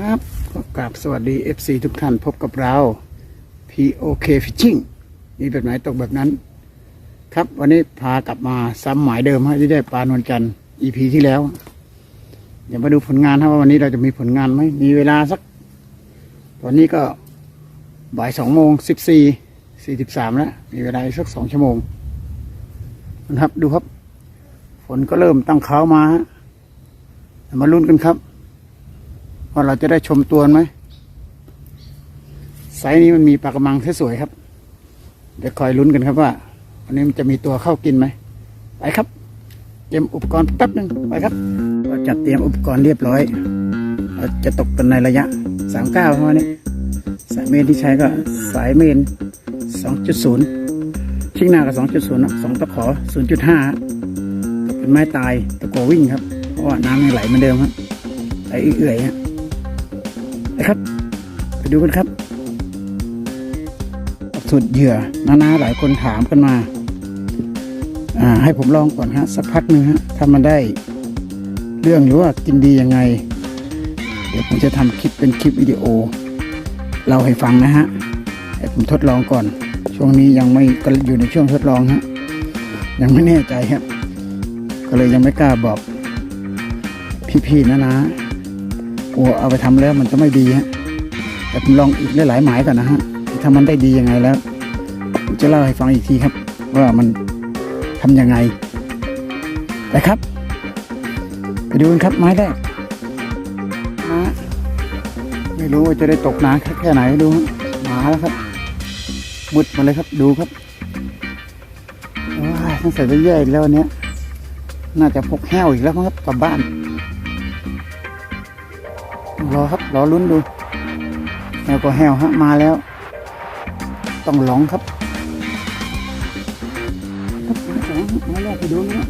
ครับขอกราบสวัสดี FC ทุกท่านพบกับเรา POK Fishing มีแบบไหนตกแบบนั้น ครับวันนี้พากลับมาซ้ำหมายเดิมฮะที่ได้ปลานวลจันทร์ EP ที่แล้ว เดี๋ยวมาดูผลงานครับว่าวันนี้เราจะมีผลงานไหมมีเวลาสัก ตอนนี้ก็บ่ายสองโมงสิบสี่สี่สิบสามแล้ว มีเวลาสักสองชั่วโมงนะครับดูครับ ฝนก็เริ่มตั้งเขามาฮะมาลุ้นกันครับ ว่าเราจะได้ชมตัวไหมไซส์นี้มันมีปลากระมังสวยๆครับ เดี๋ยวคอยลุ้นกันครับว่าวันนี้มันจะมีตัวเข้ากินไหมไปครับ เตรียมอุปกรณ์แป๊บหนึ่งไปครับก็จัดเตรียมอุปกรณ์เรียบร้อยเราจะตกกันในระยะสามเก้าเท่านี้สายเมนที่ใช้ก็สายเมนสองจุดศูนย์ชิงหน้ากับสองจุดศูนย์สองตะขอศูนย์จุดห้าเป็นไม้ตายตะโกวิ่งครับ เพราะว่าน้ำยังไหลเหมือนเดิมครับไหลเอื่อยๆฮะ นะครับ ไปดูกันครับสุดเหยื่อนานาหลายคนถามกันมา อ่า ให้ผมลองก่อนฮะ สักพักหนึ่งฮะถ้ามันได้ เรื่องหรือว่ากินดียังไง เดี๋ยวผมจะทำคลิปเป็นคลิปวิดีโอเล่าให้ฟังนะฮะให้ผมทดลองก่อน ช่วงนี้ยังไม่ก็อยู่ในช่วงทดลองฮะยังไม่แน่ใจครับ ก็เลยยังไม่กล้าบอกพี่ๆนะนะ กลัวเอาไปทำแล้วมันจะไม่ดีฮะแต่ผมลองอีกหลายๆหมายก่อนนะฮะถ้ามันได้ดียังไงแล้วจะเล่าให้ฟังอีกทีครับ ว่ามันทำยังไงนะครับ ไปดูกันครับไม้แรกมาไม่รู้ว่าจะได้ตกน้ำแค่ไหนดูฮะมาแล้วครับมุดมาเลยครับดูครับว้ายต้งใส่ไปแย่อีกแล้วเนี้ยน่าจะพกแห้วอีกแล้วครับกลับบ้าน รอครับรอลุ้นดูแฮวก็แหวฮะมาแล้ว ต้องลองครับครับมาสองมาแรกไปดูนะ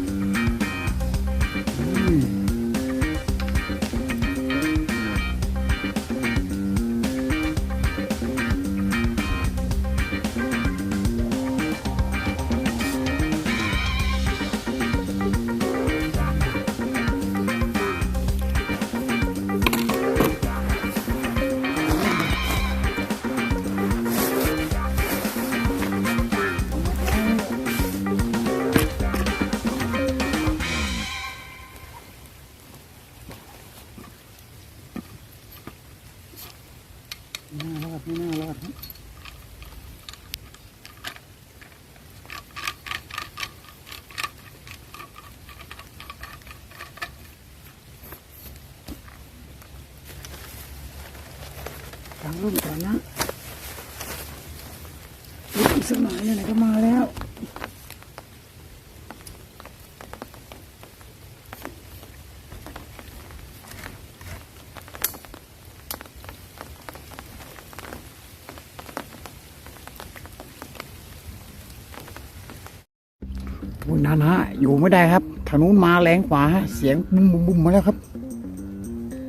โอ้ยนานะอยู่ไม่ได้ครับทางนู้นมาแรงกว่าเสียงบุ้มบุ้มบุ้มมาแล้วครับ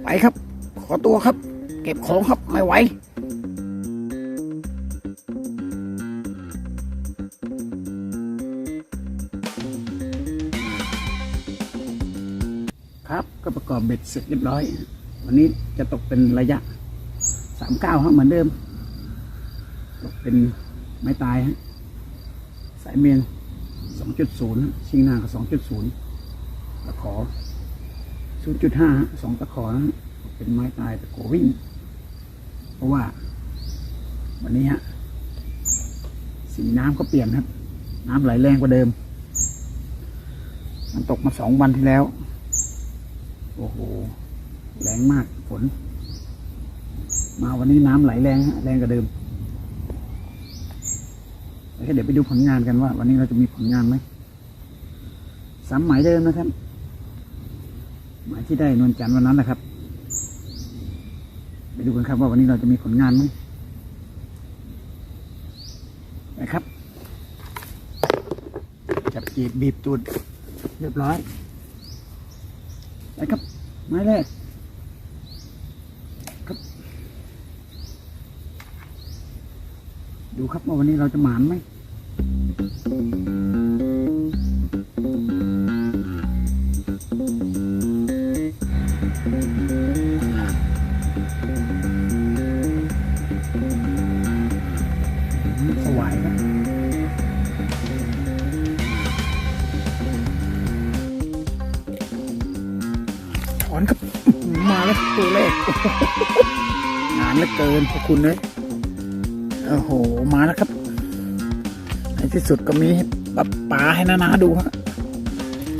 ไปครับ ขอตัวครับ เก็บของครับไม่ไหวครับก็ประกอบเบ็ดเสร็จเรียบร้อย วันนี้จะตกเป็นระยะสามเก้าครับเหมือนเดิม ตกเป็นไม้ตายฮะสายเมน สองจุดศูนย์ชิงหน้ากับสองจุดศูนย์ตะขอศูนย์จุดห้าสองตะขอนะเป็นไม้ตายตะโกวิ่ง เพราะว่า วันนี้ฮะสีน้ำก็เปลี่ยนครับ น้ำไหลแรงกว่าเดิม มันตกมาสองวันที่แล้ว โอ้โห แรงมากฝน มาวันนี้น้ำไหลแรงแรงกว่าเดิม เดี๋ยวไปดูผลงานกันว่า วันนี้เราจะมีผลงานไหมสามหมายเดิมนะครับ หมายที่ได้นวลจันทร์วันนั้นนะครับ ไปดูกันครับว่าวันนี้เราจะมีผลงานไหมนะครับจับจีบบีบตูดเรียบร้อยนะครับไม้แรก ดูครับว่าวันนี้เราจะหมานไหมสวยครัถอนครับ มาแล้วตัวแรกงานเหลือเกินขอบคุณเลย โอ้โห มาแล้วครับ ในที่สุดก็มีปับปลาให้นานาดูฮะ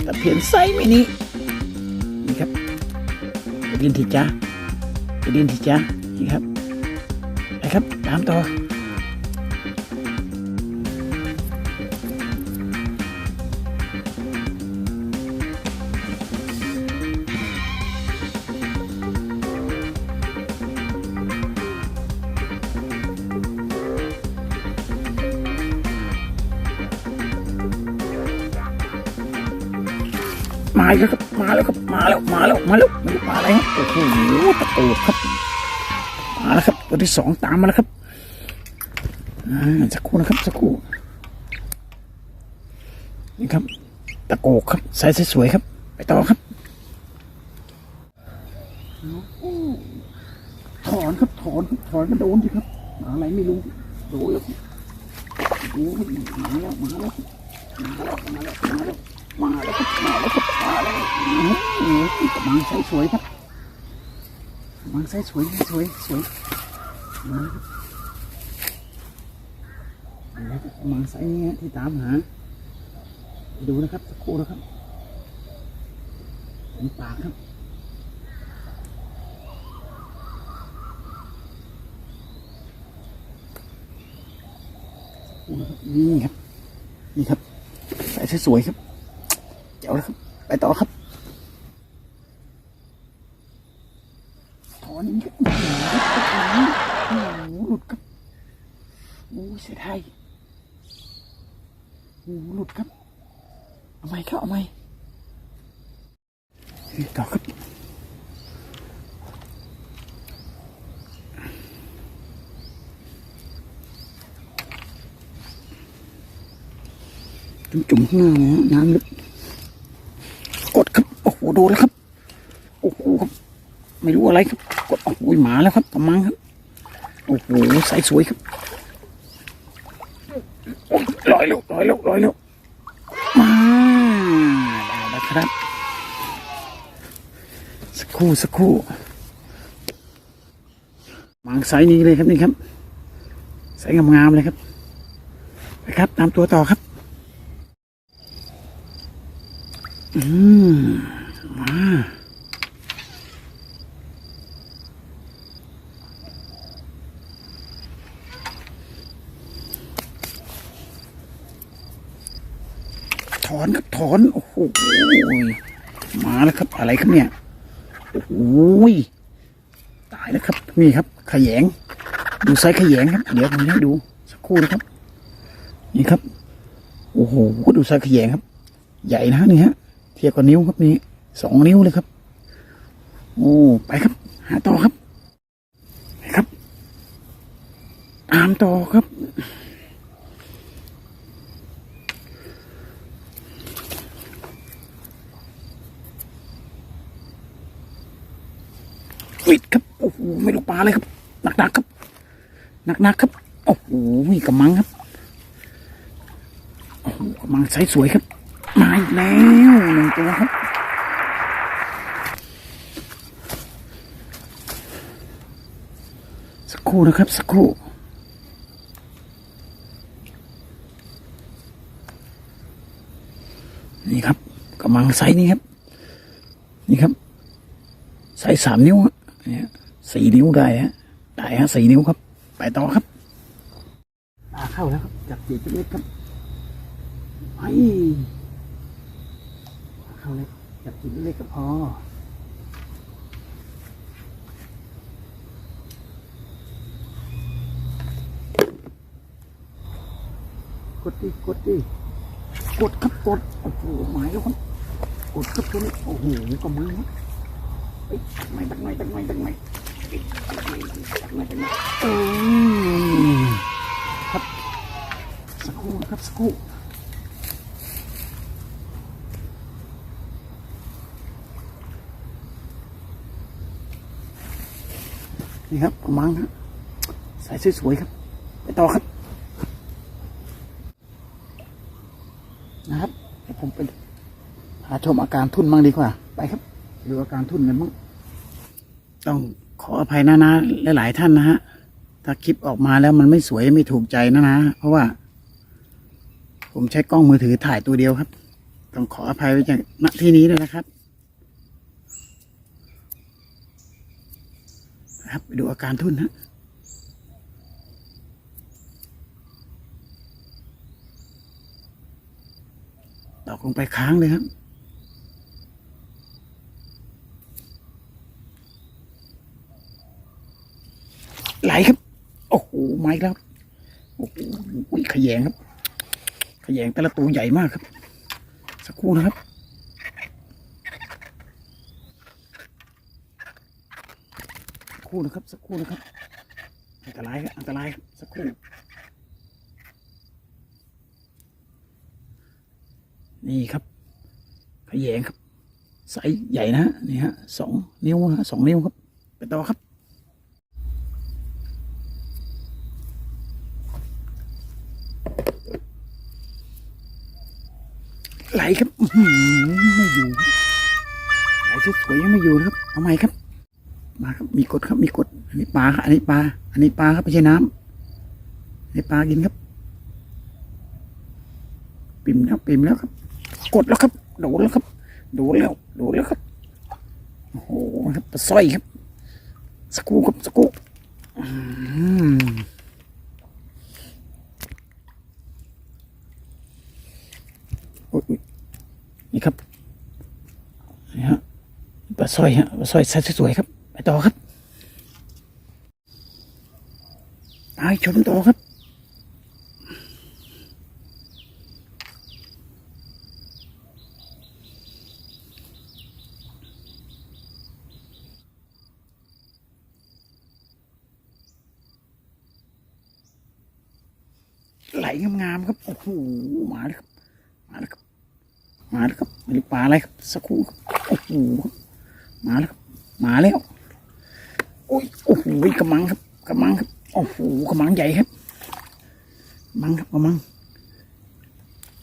แต่เพียนไซส์มินินี่ครับไปดินทีจ้าไปดินทีจ้านี่ครับไปครับ ตามต่อ มาแล้วครับมาแล้วครับมาแล้วมาแล้วมาแล้วมาแล้วโอ้โหตะโกบครับมาแล้วครับ ตัวที่สองตามมาแล้วครับสักครู่นะครับสักครู่นี่ครับ ตะโกกครับใส่สวยครับ ไปต่อครับถอนครับถอนถอนก็โดนสิครับอะไรไม่รู้โดนแล้วโอ้ยมาแล้วมาแล้วมาแล้วมาแล้วมาแล้ว มาแล้วครับมาแล้วครับมาแล้วโอ้โหกำลังใส่สวยครับกำลังใส่สวยสวยสวยมาครับมาแล้วกำลังใส่เนี้ยที่ตามหา ดูนะครับสักครู่นะครับเป็นปากครับนี่ครับ นี่ครับใส่สวยครับ เจ๋วแล้วครับไปต่อครับถอนอย่างนี้ครับโอ้โโอ้โหโดนแล้วครับ โอ้โหครับ ไม่รู้อะไรครับ กดโอ้โหมาแล้วครับกำมังครับ โอ้โหใสสวยครับโอ้ยลอยล้วลอยล้วลอยล้วมาได้แล้วครับ สักครู่สักครู่มังไซนี้เลยครับนี่ครับไซส์งามๆเลยครับไปครับ ตามตัวต่อครับ อืมม ถอนครับถอน โอ้โหมาแล้วครับอะไรครับเนี่ย โอ้โหตายแล้วครับ นี่ครับขยง ดูไซส์ขยงครับ เดี๋ยวผมให้ดูสักครู่นะครับ นี่ครับ โอ้โหดูไซส์ขยงครับ ใหญ่นะนี่ฮะเทียบกับนิ้วครับนี่ สองนิ้วเลยครับ โอ้ ไปครับ หาต่อครับไปครับ ตามต่อครับวิดครับโอ้โหไม่รู้ปลาเลยครับหนักๆครับหนักๆครับโอ้โหกระมังครับโอ้โหกระมังไซส์สวยครับมาอีกแล้วหนึ่งตัวครับ สัก ครู่นะครับ สักครู่นี่ครับกำลังไซส์นี้ครับ นี่ครับไซส์สามนิ้วฮะเนี่ยสี่นิ้วได้ฮะได้ฮะสี่นิ้วครับ ไปต่อครับปลาเข้าแล้วครับจับจีบเล็กครับไอ้ปลาเข้าแล้วจับจีบเล็กก็พอ กดดิกดดิกดครับกดโอ้โหหมายแล้วครับกดครับตัวนี้โอ้โหก็มือครับเอ้ยตักไม่ตักไม่ตักไม่ตักไม่ตักไม่ตักไม่ตักไม่เออครับสักครู่ครับสักครู่นี่ครับกระมังครับใส่สวยๆครับ ไปต่อครับ นะครับเดี๋ยวผมไปหาชมอาการทุ่นบ้างดีกว่า ไปครับดูอาการทุ่นกันบ้างต้องขออภัยนะนะหลาย ๆ ท่านนะฮะถ้าคลิปออกมาแล้วมันไม่สวยไม่ถูกใจนะนะเพราะว่า ผมใช้กล้องมือถือถ่ายตัวเดียวครับ ต้องขออภัยไว้จากณที่นี้ด้วยนะครับนะครับไปดูอาการทุ่นฮะ ตอกลงไปค้างเลยครับ ไหลครับ โอ้โหไม้แล้วโอ้โหอุ๊ยขยงครับ ขยงแต่ละตัวใหญ่มากครับ สักครู่นะครับสักครู่นะครับ สักครู่นะครับ อันตรายครับอันตรายครับสักครู่ นี่ครับขยงครับไซส์ใหญ่นะฮะนี่ฮะสองนิ้วฮะสองนิ้วครับไปต่อครับ ไหลครับไม่อยู่ไหลสวยๆยังไม่อยู่นะครับเอาใหม่ครับ มาครับมีกดครับมีกดอันนี้ปลาครับอันนี้ปลาอันนี้ปลาครับไม่ใช่น้ำอันนี้ปลากินครับ ปิ่มแล้วปิ่มแล้วครับ กดแล้วครับ โดนแล้วครับ โดนแล้ว โดนแล้วครับ โอ้โหครับปลาสร้อยครับ สกูครับสกูอืมอุ๊ยนี่ครับ นี่ฮะปลาสร้อยฮะปลาสร้อยไซส์สวยๆครับ ไปต่อครับไปชมต่อครับ ไหลงามๆครับ โอ้โห มาเลยครับ มาแล้วครับ มาแล้วครับไม่รู้ปลาอะไรครับ สักครู่ครับ โอ้โห มาแล้วครับ มาแล้ว โอ้ย โอ้โหกระมังครับ กระมังครับ โอ้โหกระมังใหญ่ครับ มังครับกระมัง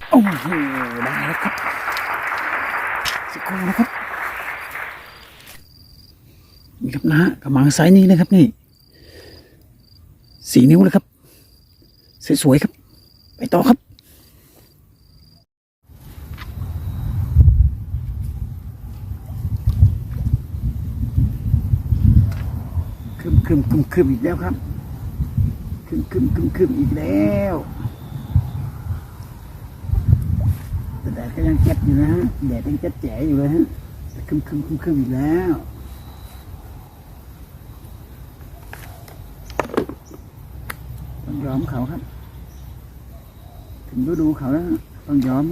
โอ้โห ได้แล้วครับ สักครู่นะครับ นี่ครับนะกระมังไซส์นี้นะครับนี่ สีนิ้วเลยครับ สวยๆครับ ไปต่อครับคึมคึมคึมคึมอีกแล้วครับคึมคึมคึมคึมอีกแล้วแต่แดดก็ยังเจ็บอยู่นะฮะแดดยังเจ็บแจ๋อยู่เลยฮะคึมคึมคึมคึมอีกแล้วต้องยอมเขาครับ ถึงฤดูเขาแล้วต้องยอม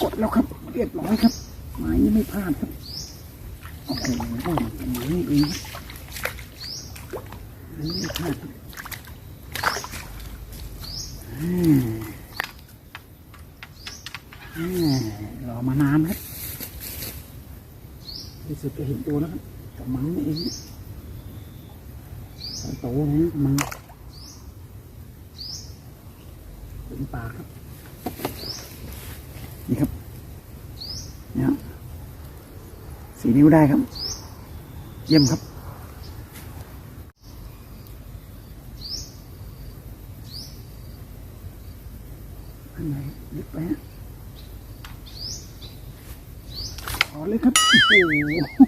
กดแล้วครับ เรียบร้อยครับไม้นี้ไม่พลาดครับโอ้โหไม้นี้เองครับไม้นี้ไม่พลาดครับอืมอืมรอมานานครับที่สุดก็เห็นตัวแล้ว มันเองใส่โตนะกระมังเป็นปากครับ นี่ครับเนี่ยสีนิ้วได้ครับ เยี่ยมครับอันไหนลึกไปฮะขอเลยครับ โอ้โห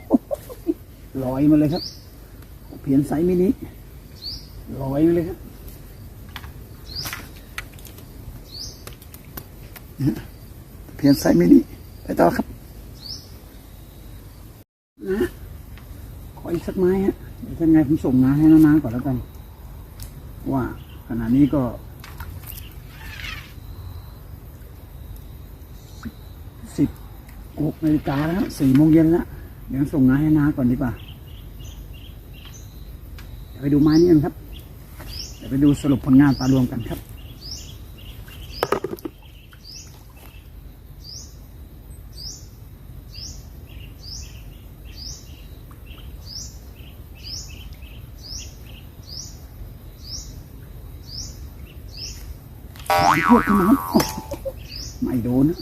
ลอยมาเลยครับ เพียนไซมินิลอยมาเลยครับเพียนไซมินิไปต่อครับนะขออีกสักไม้ฮะเดี๋ยวยังไงผมส่งน้าให้น้าๆก่อนแล้วกัน ว่าขณะนี้ก็สิบหกนาฬิกาแล้วสี่โมงเย็นแล้วเดี๋ยวส่งน้าให้น้าก่อนดีกว่า ไปดูไม้นี้กันครับ เดี๋ยวไปดูสรุปผลงานปลารวมกันครับพูดกันนะครับไม่โดนนะ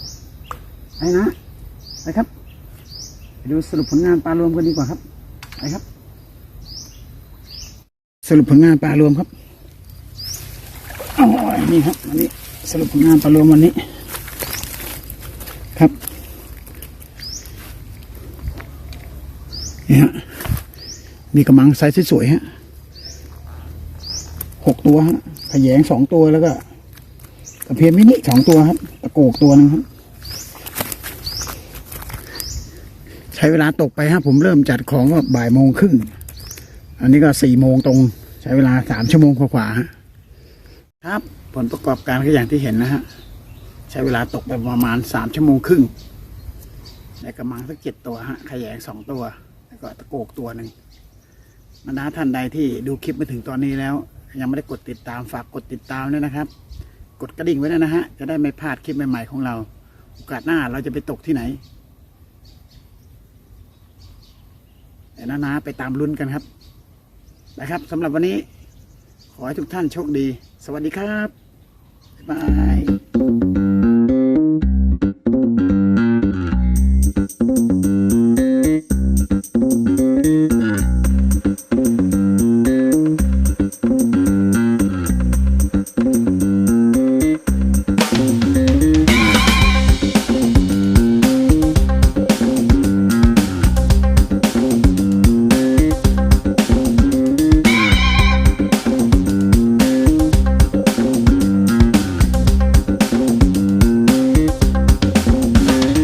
ไปนะ ไปครับ ไปดูสรุปผลงานปลารวมกันดีกว่าครับ ไปครับ สรุปผลงานปลารวมครับอ๋อนี่ครับวันนี้สรุปผลงานปลารวมวันนี้ ครับนี่ฮะมีกระมังไซส์สวยๆฮะหกตัวฮะขยงสองตัวแล้วก็ตะเพียนมินิสองตัวครับตะโกกตัวหนึงครับ ใช้เวลาตกไปฮะผมเริ่มจัดของก็บ่ายโมงครึ่ง อันนี้ก็สี่โมงตรงใช้เวลาสามชั่วโมงกว่าๆครับ ผลประกอบการก็อย่างที่เห็นนะฮะ ใช้เวลาตกไปประมาณสามชั่วโมงครึ่งได้กระมังสักเจ็ดตัวฮะขยงสองตัว แล้วก็ตะโกกตัวหนึ่งบรรดาท่านใดที่ดูคลิปมาถึงตอนนี้แล้ว ยังไม่ได้กดติดตามฝากกดติดตามด้วยนะครับ กดกระดิ่งไว้ด้วยนะฮะ จะได้ไม่พลาดคลิปใหม่ๆของเรา โอกาสหน้าเราจะไปตกที่ไหนแต่นานาไปตามลุ้นกันครับ นะครับสำหรับวันนี้ ขอให้ทุกท่านโชคดี สวัสดีครับ บ๊ายบาย